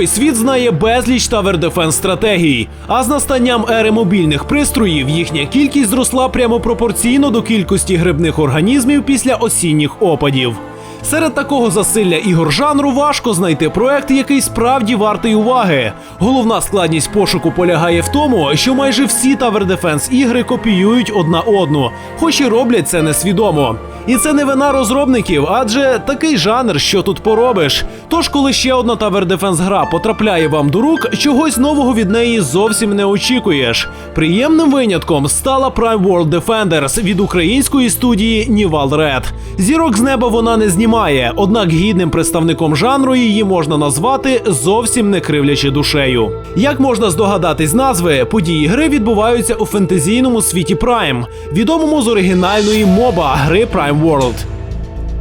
ігровий світ знає безліч Defense стратегій, а з настанням ери мобільних пристроїв їхня кількість зросла прямо пропорційно до кількості грибних організмів після осінніх опадів. Серед такого засилля ігор жанру важко знайти проект, який справді вартий уваги. Головна складність пошуку полягає в тому, що майже всі Defense ігри копіюють одна одну, хоч і роблять це несвідомо. І це не вина розробників, адже такий жанр, що тут поробиш. Тож, коли ще одна Tower Defense гра потрапляє вам до рук, чогось нового від неї зовсім не очікуєш. Приємним винятком стала Prime World Defenders від української студії Nival Red. Зірок з неба вона не знімає, однак гідним представником жанру її можна назвати зовсім не кривлячи душею. Як можна здогадатись назви, події гри відбуваються у фентезійному світі Prime, відомому з оригінальної моба гри Prime World.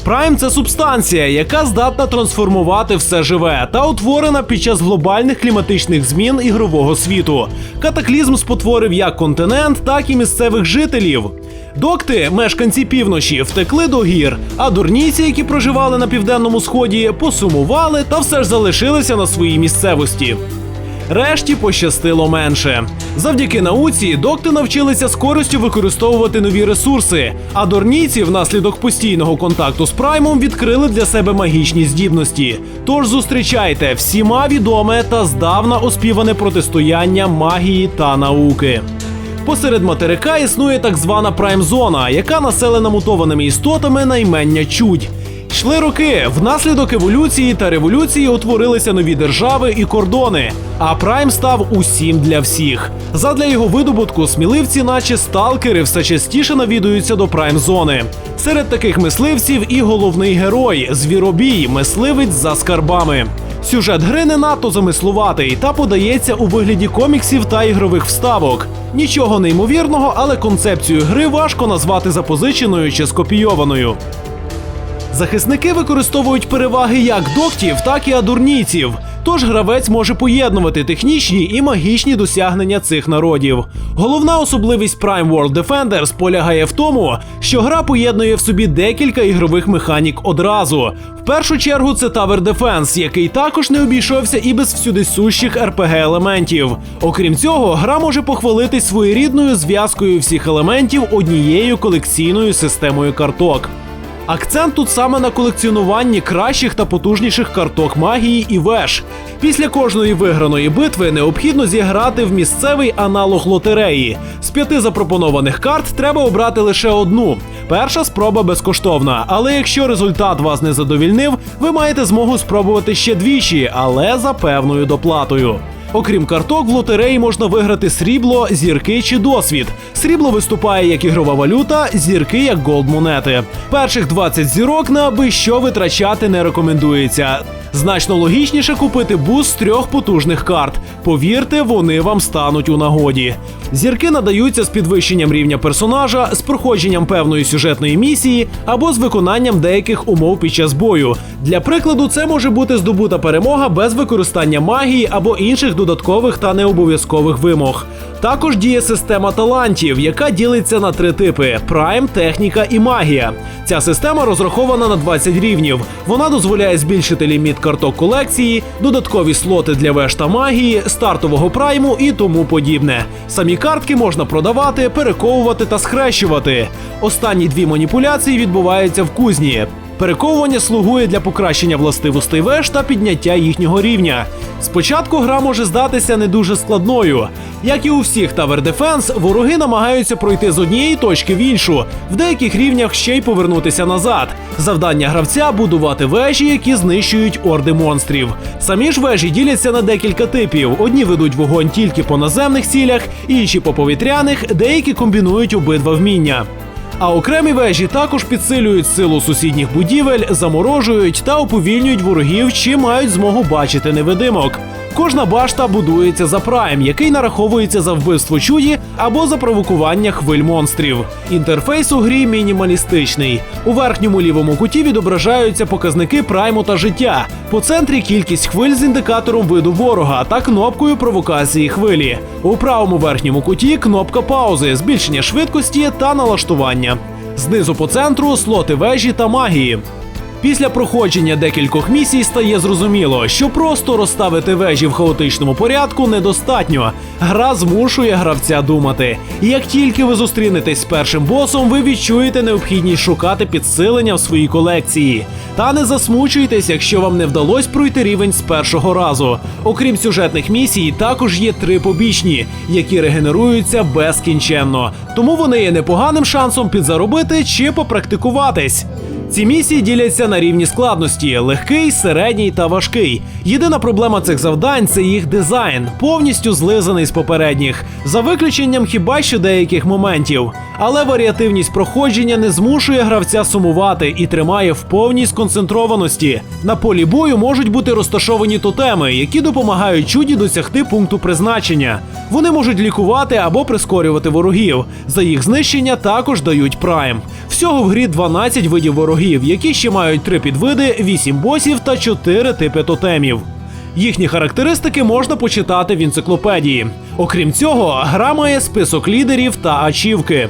Прайм це субстанція, яка здатна трансформувати все живе та утворена під час глобальних кліматичних змін ігрового світу. Катаклізм спотворив як континент, так і місцевих жителів. Докти, мешканці півночі, втекли до гір, а дурніці, які проживали на південному сході, посумували та все ж залишилися на своїй місцевості. Решті пощастило менше. Завдяки науці докти навчилися з користю використовувати нові ресурси, а дорніці внаслідок постійного контакту з праймом відкрили для себе магічні здібності. Тож зустрічайте всіма відоме та здавна оспіване протистояння магії та науки. Посеред материка існує так звана прайм-зона, яка населена мутованими істотами наймення чудь. Йшли роки. Внаслідок еволюції та революції утворилися нові держави і кордони. А Прайм став усім для всіх. Задля його видобутку сміливці, наче сталкери, все частіше навідуються до прайм-зони. Серед таких мисливців і головний герой звіробій, мисливець за скарбами. Сюжет гри не надто замислуватий та подається у вигляді коміксів та ігрових вставок. Нічого неймовірного, але концепцію гри важко назвати запозиченою чи скопійованою. Захисники використовують переваги як доктів, так і адурнійців. Тож гравець може поєднувати технічні і магічні досягнення цих народів. Головна особливість Prime World Defenders полягає в тому, що гра поєднує в собі декілька ігрових механік одразу. В першу чергу це Tower Defense, який також не обійшовся і без всюди сущих rpg елементів. Окрім цього, гра може похвалитись своєрідною зв'язкою всіх елементів однією колекційною системою карток. Акцент тут саме на колекціонуванні кращих та потужніших карток магії і веж. Після кожної виграної битви необхідно зіграти в місцевий аналог лотереї. З п'яти запропонованих карт треба обрати лише одну. Перша спроба безкоштовна, але якщо результат вас не задовільнив, ви маєте змогу спробувати ще двічі, але за певною доплатою. Окрім карток, в лотереї можна виграти срібло, зірки чи досвід. Срібло виступає як ігрова валюта, зірки як голд-монети. Перших 20 зірок на аби що витрачати не рекомендується. Значно логічніше купити буст з трьох потужних карт. Повірте, вони вам стануть у нагоді. Зірки надаються з підвищенням рівня персонажа, з проходженням певної сюжетної місії або з виконанням деяких умов під час бою. Для прикладу, це може бути здобута перемога без використання магії або інших додаткових та необов'язкових вимог. Також діє система талантів, яка ділиться на три типи: прайм, техніка і магія. Ця система розрахована на 20 рівнів. Вона дозволяє збільшити ліміт карток колекції, додаткові слоти для вешта магії, стартового прайму і тому подібне. Самі картки можна продавати, перековувати та схрещувати. Останні дві маніпуляції відбуваються в кузні. Перековування слугує для покращення властивостей веж та підняття їхнього рівня. Спочатку гра може здатися не дуже складною. Як і у всіх Tower Defense, вороги намагаються пройти з однієї точки в іншу, в деяких рівнях ще й повернутися назад. Завдання гравця будувати вежі, які знищують орди монстрів. Самі ж вежі діляться на декілька типів: одні ведуть вогонь тільки по наземних цілях, інші по повітряних, деякі комбінують обидва вміння. А окремі вежі також підсилюють силу сусідніх будівель, заморожують та уповільнюють ворогів, чи мають змогу бачити невидимок. Кожна башта будується за прайм, який нараховується за вбивство чуді або за провокування хвиль монстрів. Інтерфейс у грі мінімалістичний. У верхньому лівому куті відображаються показники прайму та життя. По центрі кількість хвиль з індикатором виду ворога та кнопкою провокації хвилі. У правому верхньому куті кнопка паузи, збільшення швидкості та налаштування. Знизу по центру слоти вежі та магії. Після проходження декількох місій стає зрозуміло, що просто розставити вежі в хаотичному порядку недостатньо. Гра змушує гравця думати. І як тільки ви зустрінетесь з першим босом, ви відчуєте необхідність шукати підсилення в своїй колекції. Та не засмучуйтесь, якщо вам не вдалося пройти рівень з першого разу. Окрім сюжетних місій, також є три побічні, які регенеруються безкінченно. Тому вони є непоганим шансом підзаробити чи попрактикуватись. Ці місії діляться на рівні складності: легкий, середній та важкий. Єдина проблема цих завдань це їх дизайн, повністю злизаний з попередніх, за виключенням хіба що деяких моментів. Але варіативність проходження не змушує гравця сумувати і тримає в повній сконцентрованості. На полі бою можуть бути розташовані тотеми, які допомагають чуді досягти пункту призначення. Вони можуть лікувати або прискорювати ворогів. За їх знищення також дають прайм. Всього в грі 12 видів ворогів, які ще мають три підвиди, 8 босів та 4 типи тотемів. Їхні характеристики можна почитати в енциклопедії. Окрім цього, гра має список лідерів та ачівки.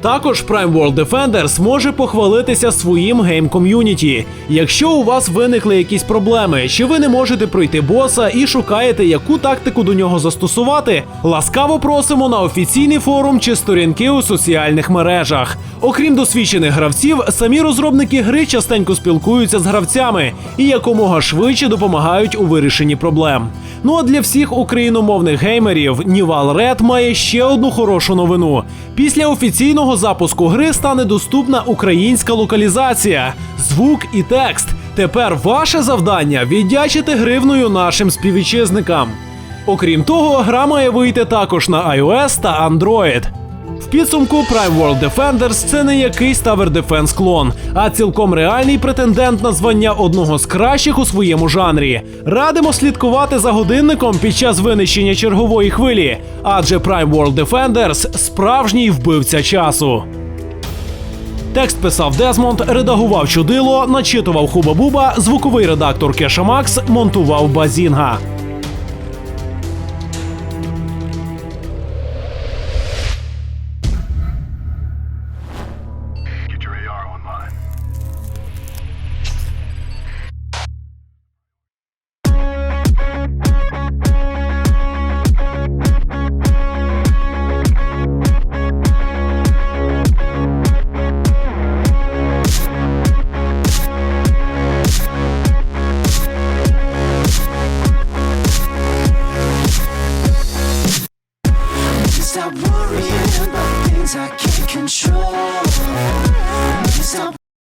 Також Prime World Defenders може похвалитися своїм гейм-ком'юніті. Якщо у вас виникли якісь проблеми, чи ви не можете пройти боса і шукаєте, яку тактику до нього застосувати, ласкаво просимо на офіційний форум чи сторінки у соціальних мережах. Окрім досвідчених гравців, самі розробники гри частенько спілкуються з гравцями і якомога швидше допомагають у вирішенні проблем. Ну а для всіх україномовних геймерів Нівал Ред має ще одну хорошу новину. Після офіційного запуску гри стане доступна українська локалізація, звук і текст. Тепер ваше завдання віддячити гривною нашим співвітчизникам. Окрім того, гра має вийти також на iOS та Android. В підсумку Prime World Defenders це не якийсь Tower Defense клон, а цілком реальний претендент на звання одного з кращих у своєму жанрі. Радимо слідкувати за годинником під час винищення чергової хвилі, адже Prime World Defenders – справжній вбивця часу. Текст писав Дезмонд, редагував чудило, начитував Хуба Буба, звуковий редактор Кеша Макс, монтував Базінга.